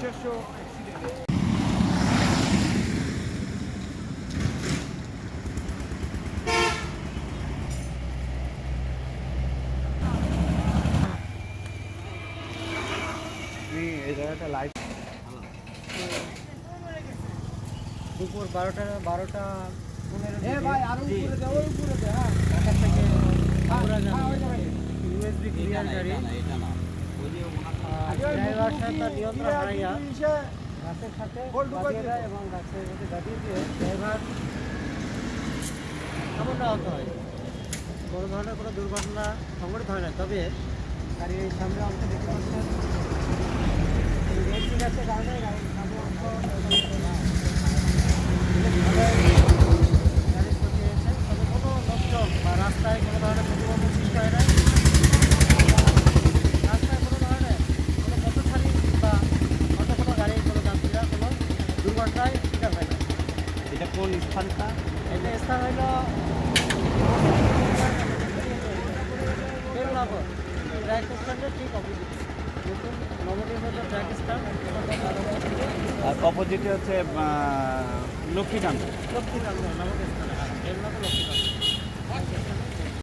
এই জায়গাটা লাইট দুপুর বারোটা বারোটা পনেরো থেকে যাবে ইউএসবি ক্লিয়ার গাড়ি ড্রাইভার নিয়ন্ত্রণ হারাইয়া গাছের সাথে দেয়। এবং গাছের সাথে দিয়ে ড্রাইভার সামান্য আহত হয়। বড় ধরনের কোনো দুর্ঘটনা সংঘটিত হয় না। তবে গাড়ির এই সামনে অংশ দেখতে পাচ্ছেন। আছে কারণে গাড়ির সামনে অংশ কোনো বা রাস্তায় কোনো ধরনের প্রতিবন্ধক সৃষ্টি হয় না রাস্তায় কোনো ধরনের কোনো পথচারী বা অন্য কোনো গাড়ির কোনো যাত্রীরা কোনো দুর্ঘটনায় শিকার হয় না এটা কোন স্থানটা? এটা স্থান হইল বেরুনগর ট্র্যাক স্ট্যান্ডের ঠিক অপোজিট নতুন নবনির্মিত ট্র্যাক স্ট্যান্ড আর অপোজিটে হচ্ছে লক্ষ্মীকান্ত। লক্ষ্মীকান্ত নামক স্থানে।